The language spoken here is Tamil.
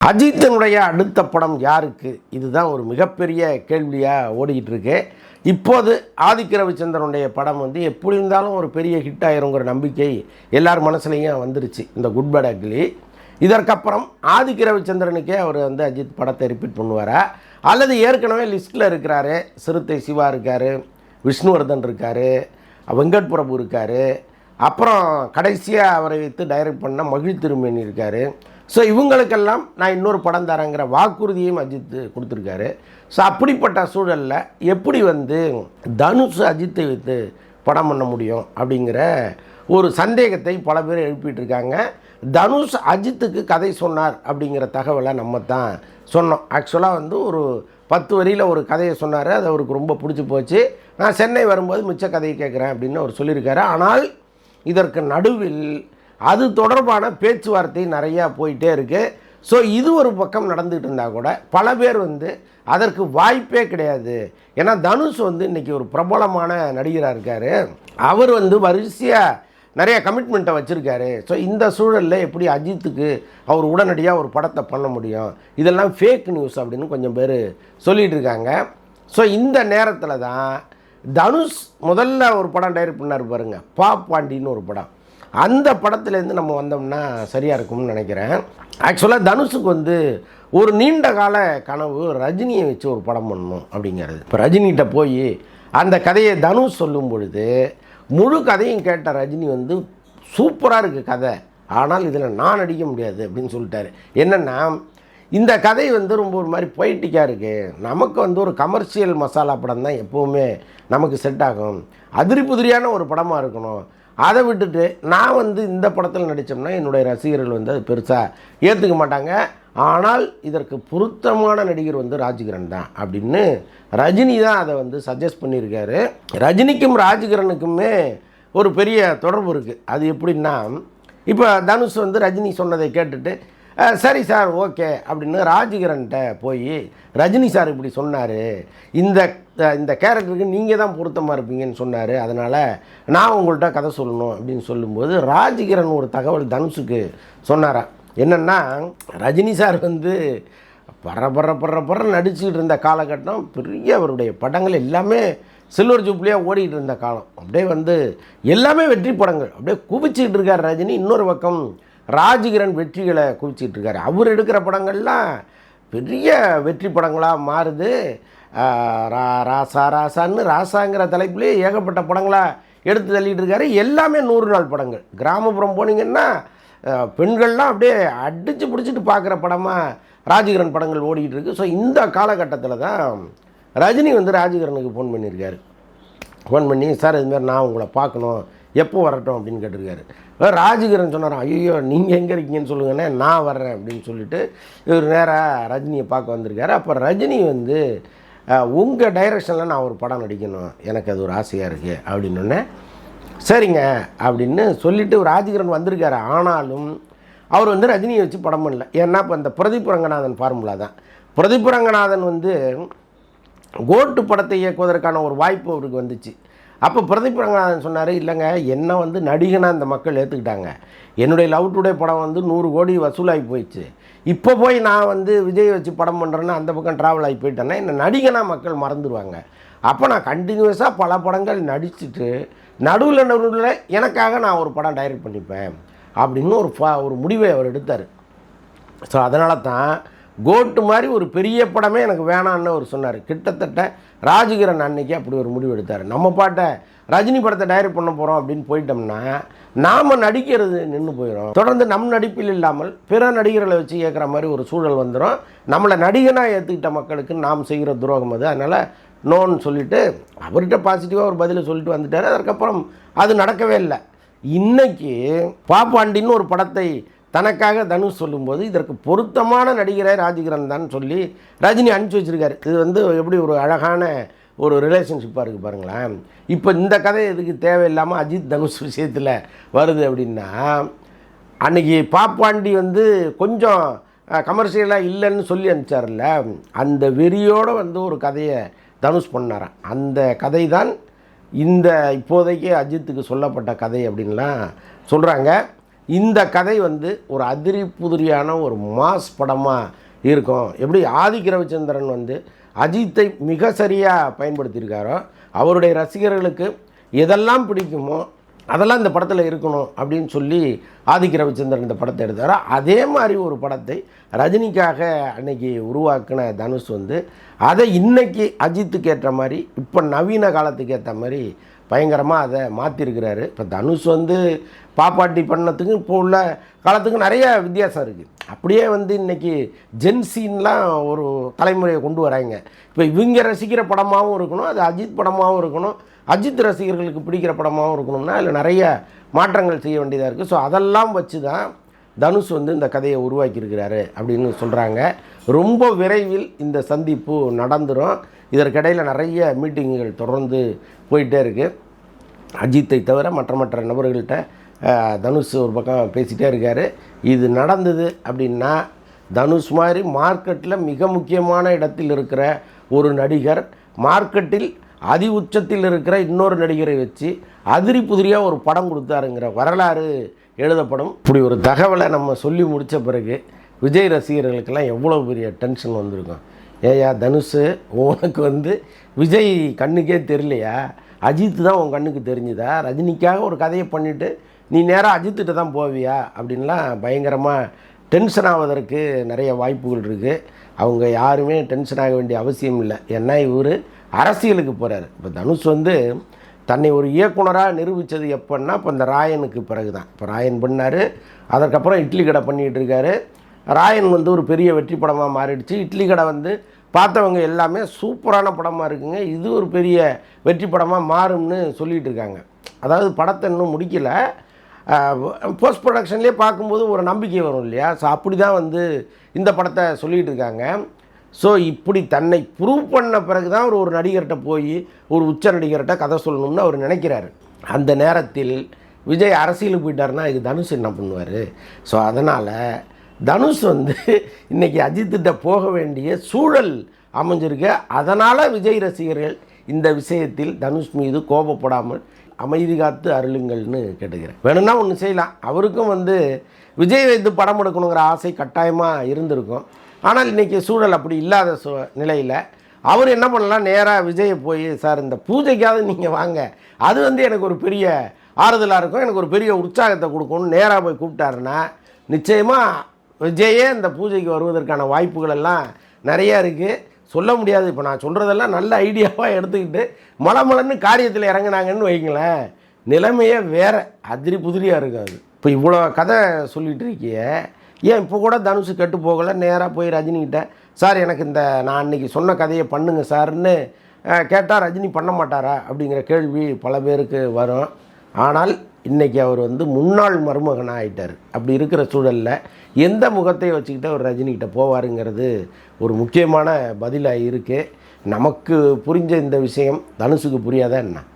அஜித்தினுடைய அடுத்த படம் யாருக்கு? இதுதான் ஒரு மிகப்பெரிய கேள்வியாக ஓடிக்கிட்டு இருக்கு இப்போது ஆதிக்க ரவிச்சந்திரனுடைய படம் வந்து எப்படி இருந்தாலும் ஒரு பெரிய ஹிட் ஆயிருங்கிற நம்பிக்கை எல்லார் மனசுலையும் வந்துருச்சு இந்த குட் பேட் அக்லி இதற்கப்புறம் ஆதிக்க ரவிச்சந்திரனுக்கே அவர் வந்து அஜித் படத்தை ரிப்பீட் பண்ணுவாரா? அல்லது ஏற்கனவே லிஸ்ட்டில் இருக்கிறாரு சிறுத்தை சிவா இருக்கார் விஷ்ணுவர்தன் இருக்கார் வெங்கட் பிரபு இருக்கார் அப்புறம் கடைசியாக அவரை வைத்து டைரக்ட் பண்ண மகிழ் திருமேனி இருக்கார். ஸோ இவங்களுக்கெல்லாம் நான் இன்னொரு படம் தரேங்கிற வாக்குறுதியும் அஜித் கொடுத்துருக்காரு. ஸோ அப்படிப்பட்ட சூழலில் எப்படி வந்து தனுஷ் அஜித்தை வைத்து படம் பண்ண முடியும் அப்படிங்கிற ஒரு சந்தேகத்தை பல பேர் எழுப்பிட்டு இருக்காங்க தனுஷ் அஜித்துக்கு கதை சொன்னார் அப்படிங்கிற தகவலை நம்ம தான் சொன்னோம் ஆக்சுவலாக வந்து ஒரு பத்து வரியில் ஒரு கதையை சொன்னார். அது அவருக்கு ரொம்ப பிடிச்சி போச்சு. நான் சென்னை வரும்போது மிச்ச கதையை கேட்குறேன் அப்படின்னு அவர் சொல்லியிருக்காரு. ஆனால் இதற்கு நடுவில் அது தொடர்பான பேச்சுவார்த்தை நிறையா போயிட்டே இருக்குது ஸோ இது ஒரு பக்கம் நடந்துகிட்டு இருந்தால் கூட பல பேர் வந்து அதற்கு வாய்ப்பே கிடையாது. ஏன்னா தனுஷ் வந்து இன்றைக்கி ஒரு பிரபலமான நடிகராக இருக்கார். அவர் வந்து வரிசையாக நிறைய கமிட்மெண்ட்டை வச்சுருக்காரு. ஸோ இந்த சூழலில் எப்படி அஜித்துக்கு அவர் உடனடியாக ஒரு படத்தை பண்ண முடியும்? இதெல்லாம் ஃபேக் நியூஸ் அப்படின்னு கொஞ்சம் பேர் சொல்லிகிட்டு இருக்காங்க. ஸோ இந்த நேரத்தில் தான் தனுஷ் முதல்ல ஒரு படம் டைரக்ட் பண்ணார் பாருங்கள் பா பாண்டின்னு ஒரு படம். அந்த படத்துலேருந்து நம்ம வந்தோம்னா சரியாக இருக்கும்னு நினைக்கிறேன். ஆக்சுவலாக தனுஷுக்கு வந்து ஒரு நீண்ட கால கனவு ரஜினியை வச்சு ஒரு படம் பண்ணணும் அப்படிங்கிறது. இப்போ ரஜினிகிட்ட போய் அந்த கதையை தனுஷ் சொல்லும் பொழுது முழு கதையும் கேட்ட ரஜினி வந்து சூப்பராக இருக்குது கதை. ஆனால் இதில் நான் நடிக்க முடியாது. அப்படின்னு சொல்லிட்டாரு. என்னென்னா இந்த கதை வந்து ரொம்ப ஒரு மாதிரி பொய்ட்டிக்காக இருக்குது நமக்கு வந்து ஒரு கமர்ஷியல் மசாலா படம் தான் எப்போவுமே நமக்கு செட் ஆகும். அதிரி புதிரியான ஒரு படமாக இருக்கணும். அதை விட்டுட்டு நான் வந்து இந்த படத்தில் நடித்தோம்னா என்னுடைய ரசிகர்கள் வந்து அது பெருசாக ஏற்றுக்க மாட்டாங்க. ஆனால் இதற்கு பொருத்தமான நடிகர் வந்து ராஜ்கிரண் தான் அப்படின்னு ரஜினி தான் அதை வந்து சஜஸ்ட் பண்ணியிருக்காரு. ரஜினிக்கும் ராஜ்கிரனுக்குமே ஒரு பெரிய தொடர்பு இருக்குது அது எப்படின்னா இப்போ தனுஷ் வந்து ரஜினி சொன்னதை கேட்டுட்டு சரி சார் ஓகே அப்படின்னு ராஜ்கிரன்கிட்ட போய் ரஜினி சார் இப்படி சொன்னார். இந்த இந்த கேரக்டருக்கு நீங்கள் தான் பொருத்தமாக இருப்பீங்கன்னு சொன்னார். அதனால் நான் உங்கள்கிட்ட கதை சொல்லணும் அப்படின்னு சொல்லும்போது ராஜ்கிரண் ஒரு தகவல் தனுஷுக்கு சொன்னாரா. என்னென்னா ரஜினி சார் வந்து பற பற பற பற நடிச்சுக்கிட்டு இருந்த காலகட்டம் பெரிய அவருடைய படங்கள் எல்லாமே சில்வர் ஜூப்ளியாக ஓடிக்கிட்டு இருந்த காலம். அப்படியே வந்து எல்லாமே வெற்றி படங்கள். அப்படியே குவிச்சிக்கிட்டு இருக்கார் ரஜினி. இன்னொரு பக்கம் ராஜகிரண் வெற்றிகளை குவிச்சிட்டு இருக்காரு அவர் எடுக்கிற படங்கள்லாம் பெரிய வெற்றி படங்களாக மாறுது. ரா ராசா ராசான்னு ராசாங்கிற தலைப்புலேயே ஏகப்பட்ட படங்களாக எடுத்து தள்ளிட்டு இருக்காரு எல்லாமே நூறு நாள் படங்கள். கிராமப்புறம் போனீங்கன்னா பெண்கள்லாம் அப்படியே அடித்து பிடிச்சிட்டு பார்க்குற படமாக ராஜகிரண் படங்கள் ஓடிக்கிட்டு இருக்கு ஸோ இந்த காலகட்டத்தில் தான் ரஜினி வந்து ராஜகிரனுக்கு ஃபோன் பண்ணியிருக்காரு. ஃபோன் பண்ணி சார் இதுமாரி நான் உங்களை பார்க்கணும். எப்போ வரட்டும் அப்படின்னு கேட்டிருக்காரு. ராஜகிரன் சொன்னாராம் ஐயோ நீங்கள் எங்கே இருக்கீங்கன்னு சொல்லுங்கண்ணே நான் வர்றேன் அப்படின்னு சொல்லிட்டு இவர் நேராக ரஜினியை பார்க்க வந்திருக்காரு. அப்போ ரஜினி வந்து உங்கள் டைரக்ஷனில் நான் ஒரு படம் நடிக்கணும் எனக்கு அது ஒரு ஆசையாக இருக்குது அப்படின்னொன்னே சரிங்க அப்படின்னு சொல்லிவிட்டு ராஜகிரன் வந்திருக்காரு. ஆனாலும் அவர் வந்து ரஜினியை வச்சு படம் பண்ணல. ஏன்னா இப்போ இந்த பிரதீப் ரங்கநாதன் ஃபார்முலா தான். பிரதீப் ரங்கநாதன் வந்து கோட்டு படத்தை இயக்குவதற்கான ஒரு வாய்ப்பு அவருக்கு வந்துச்சு. அப்போ பிரதீப் ரங்கநாதன் சொன்னார் இல்லைங்க என்னை வந்து நடிகனாக இந்த மக்கள் ஏற்றுக்கிட்டாங்க என்னுடைய லவ் டுடே படம் வந்து நூறு கோடி வசூலாகி போயிடுச்சு. இப்போ போய் நான் வந்து விஜய் வச்சு படம் பண்ணுறேன்னா அந்த பக்கம் ட்ராவல் ஆகி போயிட்டேன்னா என்ன நடிகனாக மக்கள் மறந்துடுவாங்க அப்போ நான் கண்டினியூஸாக பல படங்கள் நடிச்சுட்டு நடுவில் நடுவில் எனக்காக நான் ஒரு படம் டைரக்ட் பண்ணிப்பேன். அப்படின்னு ஒரு ஃபா- ஒரு முடிவை அவர் எடுத்தார். ஸோ அதனால தான் கோட்டு மாதிரி ஒரு பெரிய படமே எனக்கு வேணான்னு அவர் சொன்னார். கிட்டத்தட்ட ராஜகிரண் அன்னைக்கு அப்படி ஒரு முடிவு எடுத்தார். நம்ம பாட்டை ரஜினி படத்தை டைரக்ட் பண்ண போகிறோம் அப்படின்னு போயிட்டோம்னா நாம் நடிக்கிறது நின்று போயிடும் தொடர்ந்து நம் நடிப்பில் இல்லாமல் பிற நடிகர்களை வச்சு கேட்குற மாதிரி ஒரு சூழல் வந்துடும் நம்மளை நடிகனாக ஏற்றுக்கிட்ட மக்களுக்கு நாம் செய்கிற துரோகம் அது. அதனால் நோன்னு சொல்லிவிட்டு அவர்கிட்ட பாசிட்டிவாக ஒரு பதிலை சொல்லிட்டு வந்துட்டார். அதுக்கப்புறம் அது நடக்கவே இல்லை. இன்னைக்கு பாப்பாண்டின்னு ஒரு படத்தை தனக்காக தனுஷ் சொல்லும்போது இதற்கு பொருத்தமான நடிகரை ராஜகிரண் தான் சொல்லி ரஜினி அனுப்பிச்சி வச்சிருக்காரு. இது வந்து எப்படி ஒரு அழகான ஒரு ரிலேஷன்ஷிப்பாக இருக்குது பாருங்களேன். இப்போ இந்த கதை எதுக்கு தேவையில்லாமல் அஜித் தனுஷ் விஷயத்தில் வருது அப்படின்னா அன்னைக்கு பாப்பாண்டி வந்து கொஞ்சம் கமர்ஷியலாக இல்லைன்னு சொல்லி அனுப்பிச்சார்ல அந்த வெறியோடு வந்து ஒரு கதையை தனுஷ் பண்ணாராம். அந்த கதை தான் இந்த இப்போதைக்கு அஜித்துக்கு சொல்லப்பட்ட கதை அப்படின்லாம் சொல்கிறாங்க இந்த கதை வந்து ஒரு அதிரி புதிரியான ஒரு மாஸ் படமாக இருக்கும். எப்படி ஆதிக்க ரவிச்சந்திரன் வந்து அஜித்தை மிக சரியாக பயன்படுத்தியிருக்காரோ அவருடைய ரசிகர்களுக்கு எதெல்லாம் பிடிக்குமோ அதெல்லாம் இந்த படத்தில் இருக்கணும் அப்படின்னு சொல்லி ஆதிக்க ரவிச்சந்திரன் இந்த படத்தை எடுத்தார். அதே மாதிரி ஒரு படத்தை ரஜினிக்காக அன்னைக்கு உருவாக்கின தனுஷ் வந்து அதை இன்னைக்கு அஜித்துக்கு ஏற்ற மாதிரி இப்போ நவீன காலத்துக்கு ஏற்ற மாதிரி பயங்கரமாக அதை மாற்றிருக்கிறாரு இப்போ தனுஷ் வந்து பாப்பாட்டி பண்ணத்துக்கு இப்போ உள்ள காலத்துக்கு நிறைய வித்தியாசம் இருக்குது அப்படியே வந்து இன்னைக்கு ஜென்சின்லாம் ஒரு தலைமுறையை கொண்டு வராங்க. இப்போ இவங்க ரசிக்கிற படமாகவும் இருக்கணும் அது அஜித் படமாகவும் இருக்கணும். அஜித் ரசிகர்களுக்கு பிடிக்கிற படமாகவும் இருக்கணும்னா அதில் நிறைய மாற்றங்கள் செய்ய வேண்டியதாக இருக்குது ஸோ அதெல்லாம் வச்சு தான் தனுஷ் வந்து இந்த கதையை உருவாக்கியிருக்கிறாரு அப்படின்னு சொல்கிறாங்க ரொம்ப விரைவில் இந்த சந்திப்பு நடந்துடும் இதற்கிடையில் நிறைய மீட்டிங்குகள் தொடர்ந்து போயிட்டே இருக்குது அஜித்தை தவிர மற்ற மற்ற நபர்கள்ட்ட தனுஷ் ஒரு பக்கம் பேசிகிட்டே இருக்கார். இது நடந்தது அப்படின்னா தனுஷ் மாதிரி மார்க்கெட்டில் மிக முக்கியமான இடத்தில் இருக்கிற ஒரு நடிகர் மார்க்கெட்டில் அதி உச்சத்தில் இருக்கிற இன்னொரு நடிகரை வச்சு அதிரி புதிரியாக ஒரு படம் கொடுத்தாருங்கிற வரலாறு எழுதப்படும். இப்படி ஒரு தகவலை நம்ம சொல்லி முடித்த பிறகு விஜய் ரசிகர்களுக்கெல்லாம் எவ்வளோ பெரிய டென்ஷன் வந்திருக்கும். ஏயா தனுஷு உனக்கு வந்து விஜய் கண்ணுக்கே தெரியலையா? அஜித் தான் உன் கண்ணுக்கு தெரிஞ்சுதா? ரஜினிக்காக ஒரு கதையை பண்ணிவிட்டு நீ நேராக அஜித்திட்ட தான் போவியா? அப்படின்லாம் பயங்கரமாக டென்ஷன் ஆவதற்கு நிறைய வாய்ப்புகள் இருக்குது அவங்க யாருமே டென்ஷன் ஆக வேண்டிய அவசியம் இல்லை. ஏன்னா இவர் அரசியலுக்கு போகிறாரு இப்போ தனுஷ் வந்து தன்னை ஒரு இயக்குனராக நிரூபித்தது எப்போன்னா இப்போ இந்த ராயனுக்கு பிறகு தான் இப்போ ராயன் பண்ணார். அதற்கப்புறம் இட்லி கடை பண்ணிகிட்டு இருக்காரு. ராயன் வந்து ஒரு பெரிய வெற்றி படமாக மாறிடுச்சு. இட்லி கடை வந்து பார்த்தவங்க எல்லாமே சூப்பரான படமாக இருக்குங்க. இது ஒரு பெரிய வெற்றி படமாக மாறும்னு சொல்லிகிட்டு இருக்காங்க. அதாவது படத்தை இன்னும் முடிக்கலை. போஸ்ட் ப்ரொடக்ஷன்லேயே பார்க்கும்போது ஒரு நம்பிக்கை வரும் இல்லையா? ஸோ அப்படி தான் வந்து இந்த படத்தை சொல்லிகிட்டு இருக்காங்க. ஸோ இப்படி தன்னை ப்ரூவ் பண்ண பிறகு தான் அவர் ஒரு நடிகர்கிட்ட போய் ஒரு உச்ச நடிகர்கிட்ட கதை சொல்லணும்னு அவர் நினைக்கிறாரு. அந்த நேரத்தில் விஜய் அரசியலுக்கு போயிட்டாருன்னா இது தனுஷ் என்ன பண்ணுவார்? ஸோ அதனால் தனுஷ் வந்து இன்றைக்கி அஜித்திட்ட போக வேண்டிய சூழல் அமைஞ்சிருக்கு. அதனால் விஜய் ரசிகர்கள் இந்த விஷயத்தில் தனுஷ் மீது கோபப்படாமல் அமைதி காத்து அருளுங்கள்னு கேட்டுக்கிறேன். வேணும்னா ஒன்று செய்யலாம். அவருக்கும் வந்து விஜய் வைத்து படம் எடுக்கணுங்கிற ஆசை கட்டாயமாக இருந்திருக்கும். ஆனால் இன்றைக்கி சூழல் அப்படி இல்லாத சூ நிலையில் அவர் என்ன பண்ணலாம்? நேராக விஜயை போய் சார் இந்த பூஜைக்காவது நீங்கள் வாங்க. அது வந்து எனக்கு ஒரு பெரிய ஆறுதலாக இருக்கும். எனக்கு ஒரு பெரிய உற்சாகத்தை கொடுக்கும்னு நேராக போய் கூப்பிட்டாருன்னா நிச்சயமாக விஜயே இந்த பூஜைக்கு வருவதற்கான வாய்ப்புகள் எல்லாம் நிறையா இருக்குது சொல்ல முடியாது. இப்போ நான் சொல்கிறதெல்லாம் நல்ல ஐடியாவாக எடுத்துக்கிட்டு மலமலன்னு காரியத்தில் இறங்குனாங்கன்னு வைங்களேன். நிலைமையே வேற. அதிரி புதிரியாக இருக்கும் அது இப்போ இவ்வளோ கதை சொல்லிகிட்டு இருக்கியே ஏன் இப்போ கூட தனுஷ் கெட்டு போகலை? நேராக போய் ரஜினிகிட்ட சார் எனக்கு இந்த நான் அன்னைக்கு சொன்ன கதையை பண்ணுங்க சார்னு கேட்டால் ரஜினி பண்ண மாட்டாரா? அப்படிங்கிற கேள்வி பல பேருக்கு வரும். ஆனால் இன்றைக்கி அவர் வந்து முன்னாள் மருமகனாக ஆயிட்டார். அப்படி இருக்கிற சூழலில் எந்த முகத்தை வச்சுக்கிட்டு அவர் ரஜினிகிட்ட போவாருங்கிறது ஒரு முக்கியமான பதிலாக இருக்குது நமக்கு புரிஞ்ச இந்த விஷயம் தனுஷுக்கு புரியாதா என்ன?